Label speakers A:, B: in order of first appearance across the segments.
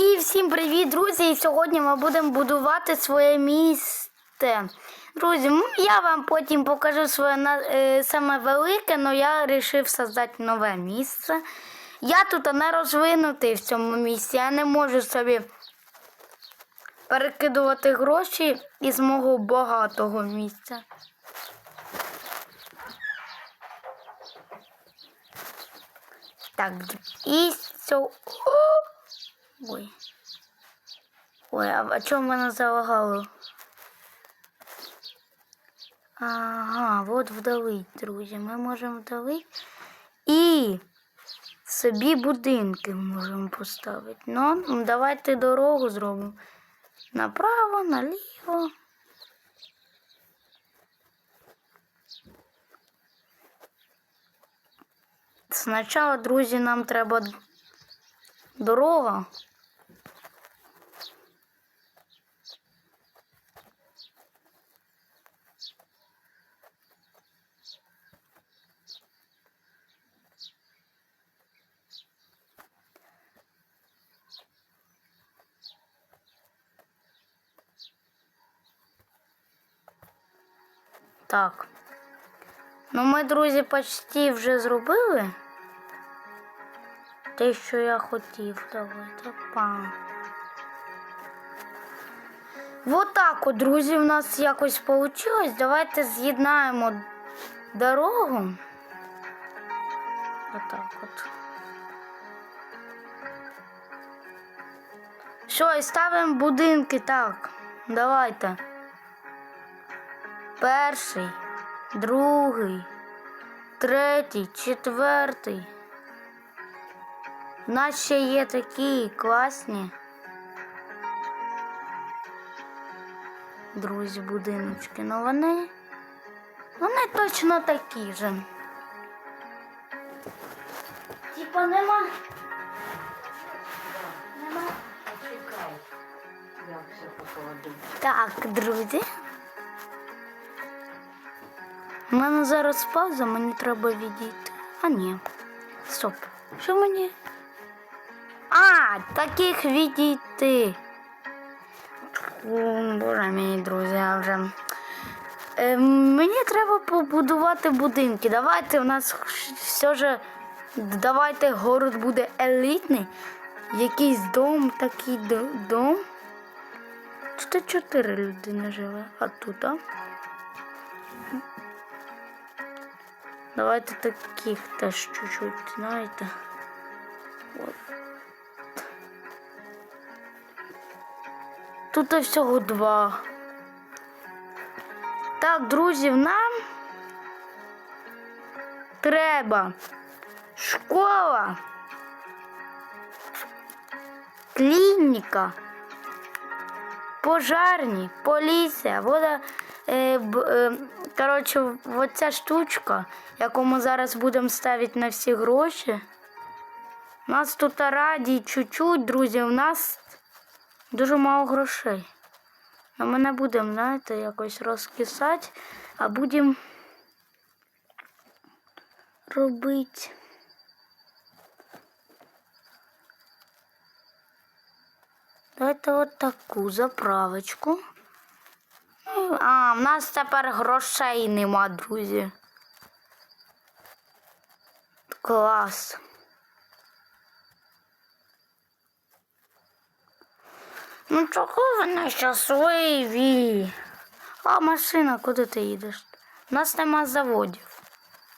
A: І всім привіт, друзі! І сьогодні ми будемо будувати своє місце. Друзі, я вам потім покажу своє е, саме велике, але я вирішив создати нове місце. Я тут не розвинутий в цьому місці. Я не можу собі перекидувати гроші із мого багатого місця. Так, і цього. Ой. Ой, а, чому мене залагало? Ага, от вдалить, друзі. Ми можемо вдалити. І собі будинки можемо поставити. Ну, давайте дорогу зробимо. Направо, наліво. Спочатку, друзі, нам треба дорога. Так. Ну, ми, друзі, почти вже зробили. Те, що я хотів. Давайте. Пам. Вот так от, друзі, у нас якось вийшло. Давайте з'єднаємо дорогу. Отак от. Все, і ставимо будинки так. Давайте. Перший, другий, третій, четвертий. У нас ще є такі класні. Друзі, будиночки. Ну вони. Вони точно такі ж. Типа нема. Нема. Так, друзі. Мене зараз пауза, мені треба відійти. А ні. Стоп. Що мені? А, таких відійти. Боже мій, друзі, вже. Е, мені треба побудувати будинки. Давайте у нас все ж. Давайте город буде елітний. Якийсь дом, такий дом. Тут чотири людини живе, а тут, а? Давайте таких теж чуть-чуть, знаєте. От. Тут всього два. Так, друзі, нам треба школа, клініка, пожарні, поліція, вода. Е, е, коротше, оця штучка, яку ми зараз будемо ставити на всі гроші. У нас тут раді чуть-чуть, друзі, у нас дуже мало грошей. А ми не будемо, знаєте, якось розкисати, а будемо робити. Давайте от таку заправочку. А, в нас тепер грошей нема, друзі. Клас. Ну чого ви не щасливі? А машина, куди ти їдеш? У нас нема заводів.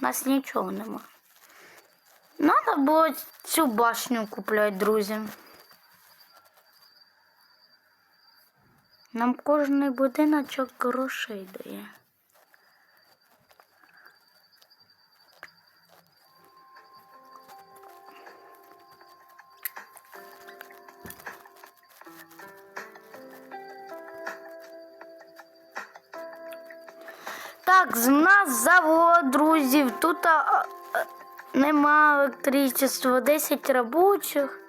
A: У нас нічого нема. Надо було цю башню купляти, друзі. Нам кожний будиночок грошей дає. Так, з нас завод, друзів. Тут нема електричества, 10 робочих.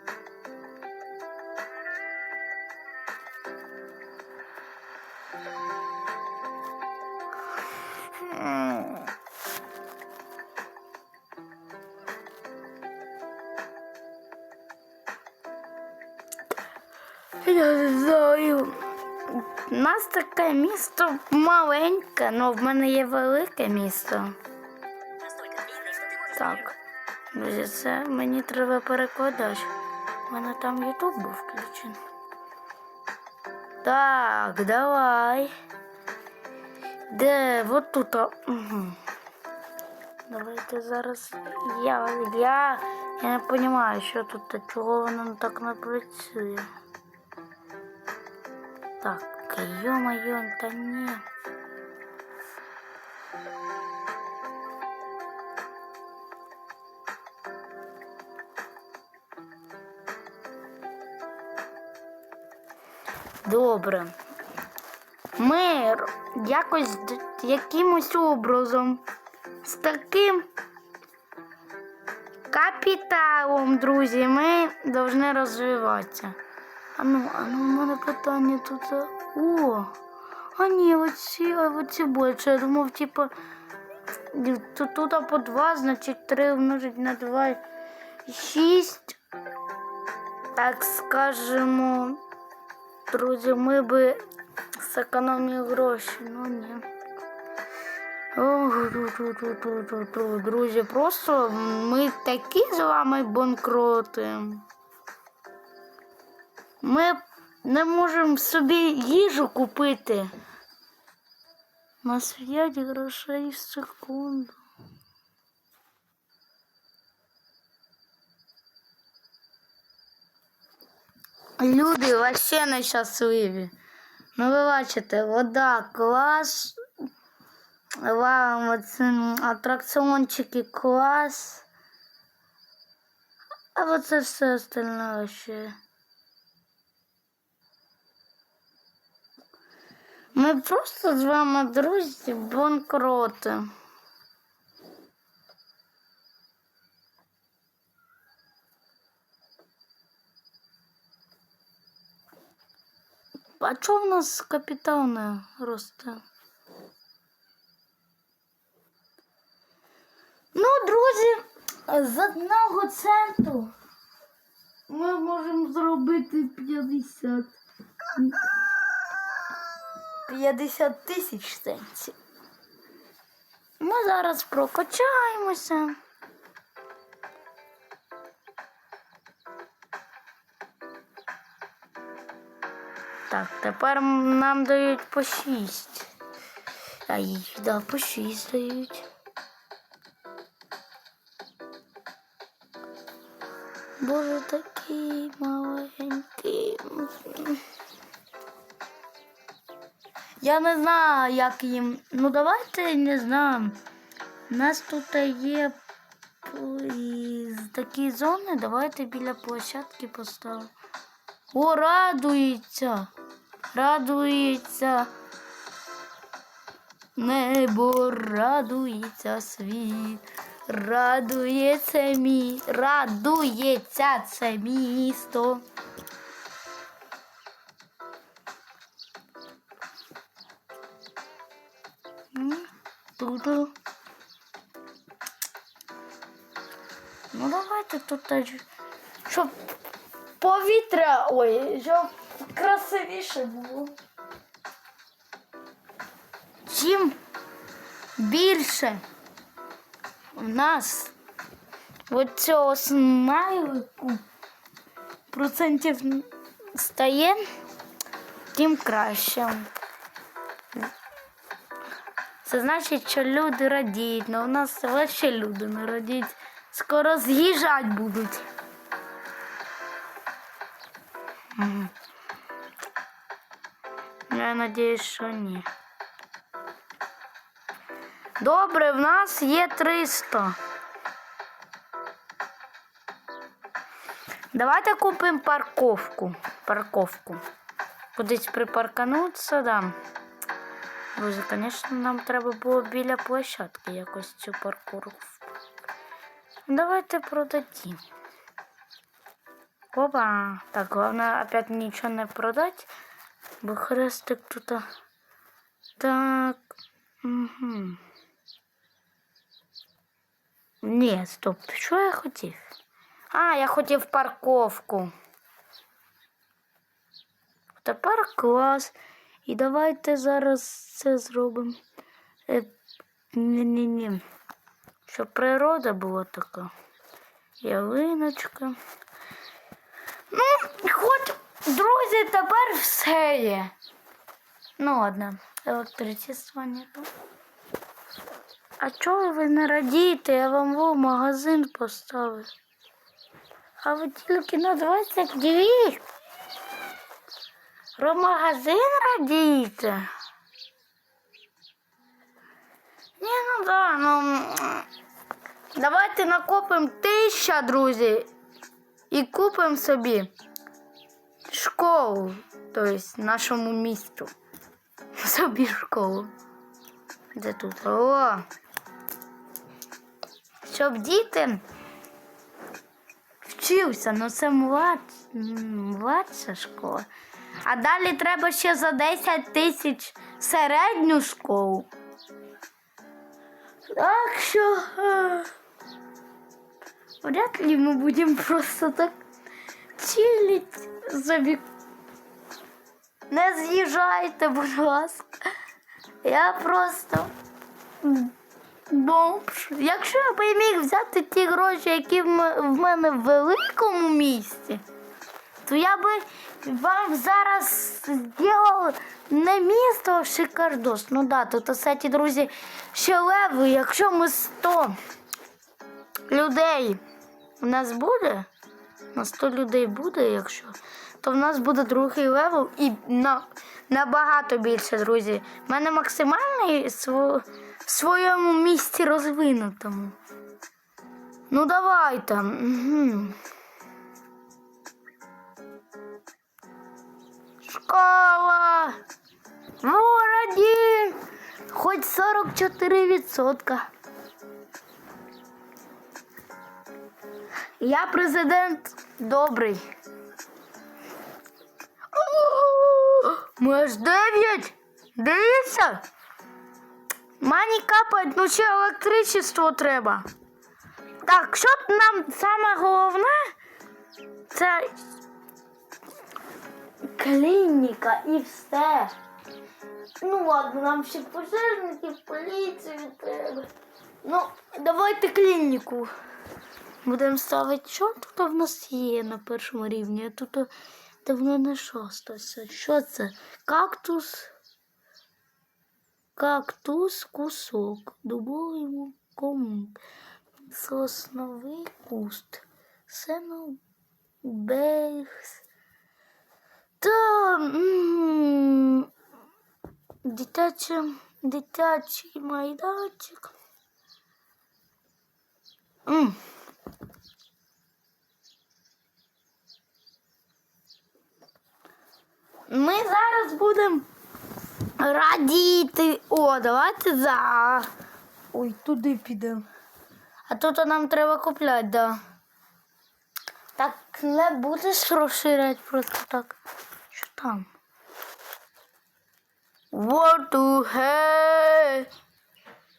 A: Місто маленьке, але в мене є велике місто. Так. Друзі, це мені треба перекладач. У мене там Ютуб був включений. Так, давай. Де? Вот тут. Угу. Давайте зараз я. Я. Я не розумію, що тут, чого воно так не працює. Так, ё-моё, та ні. Добре. Ми якось якимось образом з таким капіталом, друзі, ми повинні розвиватися. А ну, а ну, у мене питання тут. О! А ні, оці, оці більше. Я думав, типу, тут, тут по 2, значить 3 умножить на 2. 6. Так скажемо, друзі, ми би зекономили гроші, ну ні. Друзі, просто ми такі з вами банкроти. Ми не можемо собі їжу купити. У нас 5 грошей в секунду. Люди вообще нещасливі. Ну, ви бачите, вода клас. Вам оце атракціончики клас. А оце все остальне ще. Ми просто з вами, друзі, банкроти. А чого в нас капітал не росте? Ну, друзі, з одного центу ми можемо зробити 50. 50 тисяч центів. Ми зараз прокачаємося. Так, тепер нам дають по 6. Ай, да, по 6 дають. Боже, такий маленький. Я не знаю, як їм. Ну давайте не знаю. У нас тут є такі зони. Давайте біля площадки поставимо. О, радується. Радується. Небо радується світ. Радується мі. Радується це місто. Давайте тут теж, щоб повітря, ой, щоб красивіше було. Чим більше у нас оцього смайлику процентів стає, тим краще. Це значить, що люди радіють, але у нас взагалі люди не радіють. Скоро з'їжджать будуть. Я надіюсь, що ні. Добре, в нас є 300. Давайте купимо парковку. Парковку. Кудись припарканутися, да. Друзі, звісно, нам треба було біля площадки якось цю паркуру. Давайте продадим. Опа. Так, головне опять нічого не продати, бо хрестик тут. а. Так. Угу. Ні, стоп. Що я хотів? А, я хотів парковку. тепер клас. І давайте зараз це зробимо. Е, ні-ні-ні. Щоб природа була така. Ялиночка. Ну, хоч, друзі, тепер все є. Ну ладно, електричество нету. А чого ви не радієте? Я вам в магазин поставив. А ви тільки на 22. Про магазин радієте? Ні, ну да, ну. Давайте накопимо тисяча, друзі, і купимо собі школу, тобто нашому місту. Собі школу. Де тут? О! Щоб діти вчився, ну це млад... младша школа. А далі треба ще за 10 тисяч середню школу. Так що е, вряд ли ми будемо просто так чилить собі. Не з'їжджайте, будь ласка. Я просто бомж. Якщо я б міг взяти ті гроші, які в мене в великому місті, то я би вам зараз зробив не місто, а шикардос. Ну да, тут, кстати, друзі, ще леви, якщо ми 100 людей у нас буде, на 100 людей буде, якщо, то в нас буде другий левел і на, набагато більше, друзі. У мене максимальний в своєму місті розвинутому. Ну давайте. Угу. Школа! В городі! Хоч 44%. Я президент добрий. Ми аж 9. Дивіться. Мані капають, ну ще електричество треба. Так, що нам саме головне? Це клініка і все. Ну ладно, нам ще пожежників, поліцію треба. Ну, давайте клініку. Будемо ставити, що тут в нас є на першому рівні, а тут давно не шостося. Що це? Кактус. Кактус кусок. Дубовий ком. Сосновий куст. Сенобейс. Та м, дитяче, дитячий майданчик. М. Ми зараз будемо радіти. О, давайте за. Ой, туди підемо. А тут нам треба купляти, да. Так не будеш розширяти просто так. Що там? Ворту ге.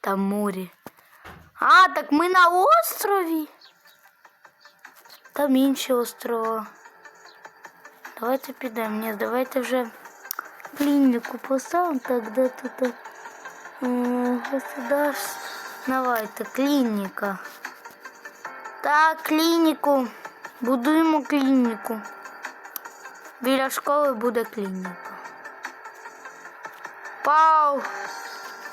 A: Там море. А, так ми на острові. Там інші острова. Давайте підемо. Ні, давайте вже клініку поставимо. Так, де тут е, государство. Давайте, клініка. Так, клініку. Будуємо клініку. Біля школи буде клініка. Пау!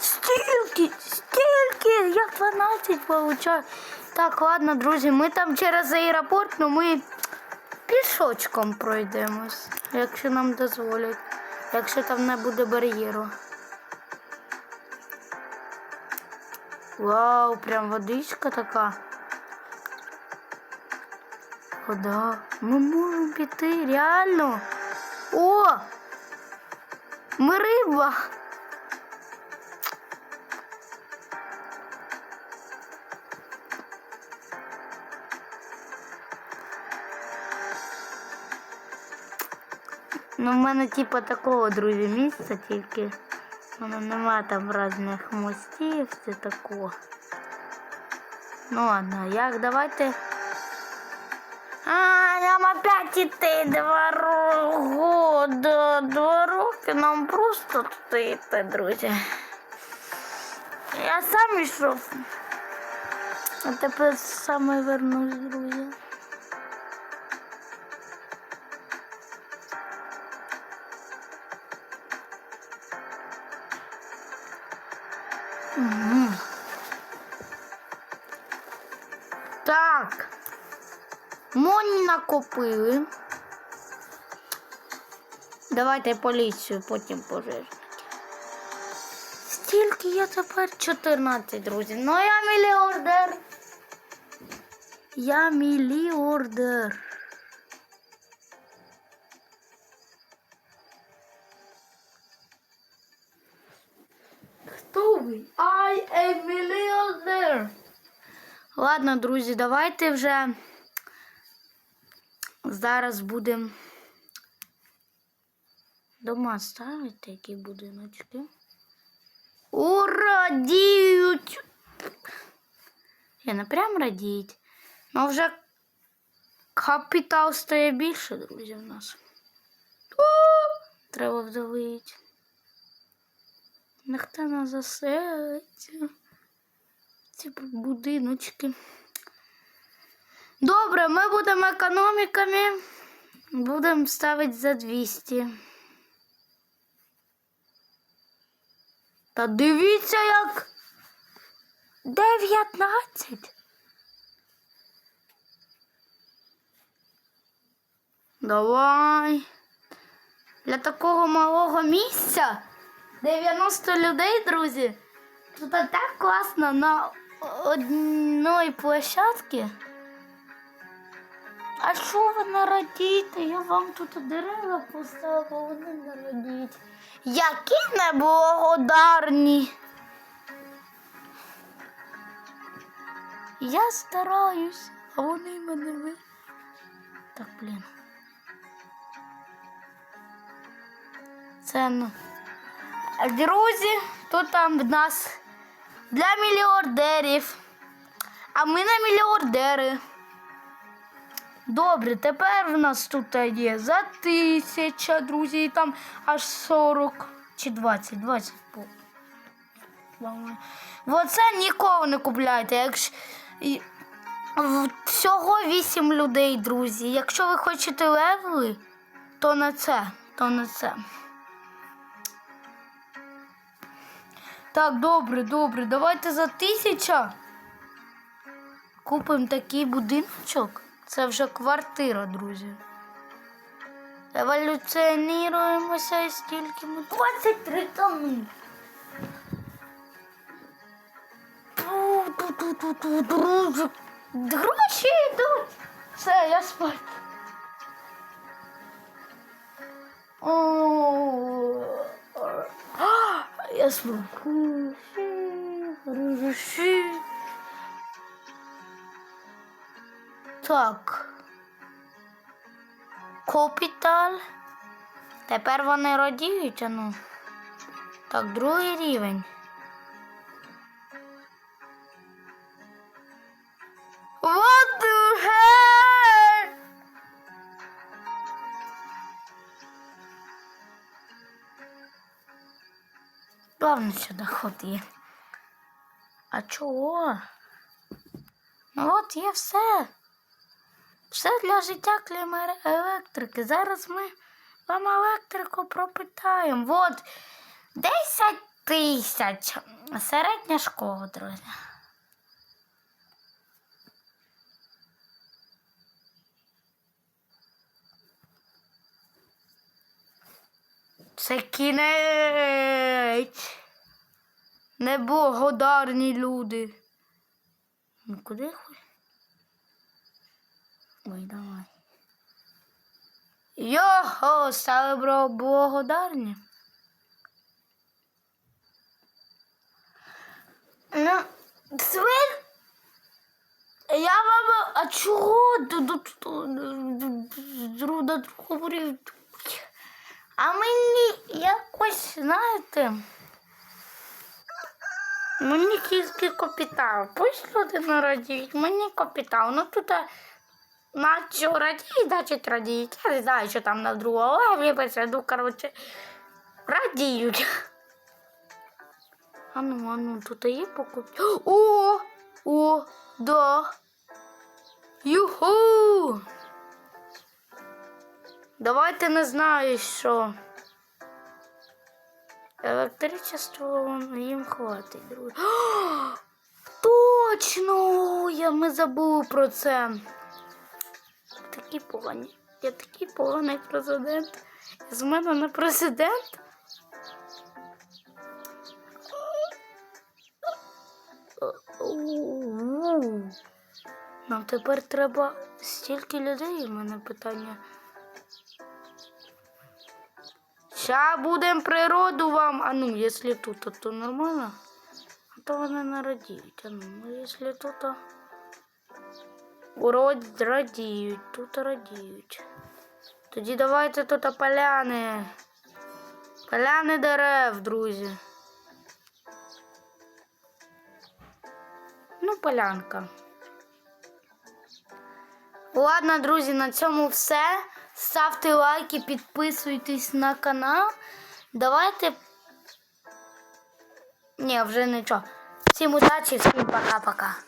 A: Стільки, стільки! Я 12 получаю. Так, ладно, друзі, ми там через аеропорт, ну ми Пішочком пройдемось, якщо нам дозволять, якщо там не буде бар'єру. Вау, прям водичка така. Вода. Ми можемо піти, реально. О! Ми риба. Ну, в мене типу такого, друзі, місця тільки. В мене нема там різних мостів, це такого. Ну ладно, як давайте. А, нам опять идти дорогу. Да, тут стоїте, друзі? Я сам йшов. А тепер саме вернусь, друзі. Так. Моні накопили. Давайте поліцію, потім пожежники. Стільки я тепер 14, друзі. Ну я мільярдер. Я мільярдер. Ладно, друзі, давайте вже зараз будемо дома ставити які будиночки. О, радіють. Я не прям радіють. Ну вже капітал стає більше, друзі, в нас. Треба вдавити. Ніхто не заселиться. Ці будиночки. Добре, ми будемо економіками. Будемо ставити за 200. Та дивіться, як 19. Давай. Для такого малого місця 90 людей, друзі. Тут так класно на одній площадці. А що ви не радієте? Я вам тут дерева поставила, вони не радіють. Які неблагодарні. Я стараюсь, а вони мене ви. Так, блін. Це ну. Друзі, тут там в нас для мільярдерів. А ми не мільярдери. Добре, тепер в нас тут є за тисяча, друзі, і там аж 40 чи 20, 20 Оце ніколи не купляйте. Якщо... Всього 8 людей, друзі. Якщо ви хочете левели, то на це, то на це. Так, добре, добре. Давайте за тисяча купимо такий будиночок. Це вже квартира, друзі. Еволюціонуємося і стільки ми. 23 тони. Друзі. Гроші йдуть. Все, я спать. О, Я. Гроші. Так. Капітал. Тепер вони радіють, а ну. Так, другий рівень. What the? Що доход є. А чого? Ну от є все. Все для життя крім електрики. Зараз ми вам електрику пропитаємо. От 10 тисяч. Середня школа, друзі. Це кінець. Неблагодарні люди. Ну куди хуй? Ой, давай. Його, стали благодарні. Ну, свин. Я вам. А чого друг до? А мені якось, знаєте. Мені тільки капітал. Пусть люди не радіють, мені капітал. Ну тут а, наче радіють, значить радіють. Я не знаю, що там на другому леві посаду, коротше. радіють. Ану, ану, тут є покуп. О! О, да. Юху! Давайте не знаю, що. Електричество їм хватить, друзі. Точно! Я ми забули про це. Такі погані. Я такий поганий президент. З мене не президент. Нам тепер треба стільки людей, у мене питання. Ща будемо природу вам. А ну, якщо тут, то, то нормально. А то вони не радіють. А ну, якщо тут, то... Урод радіють, тут радіють. Тоді давайте тут поляни. Поляни дерев, друзі. Ну, полянка. Ладно, друзі, на цьому все. Ставте лайки, підписуйтесь на канал. Давайте. Ні, вже нічого. Всім удачі, всім пока-пока.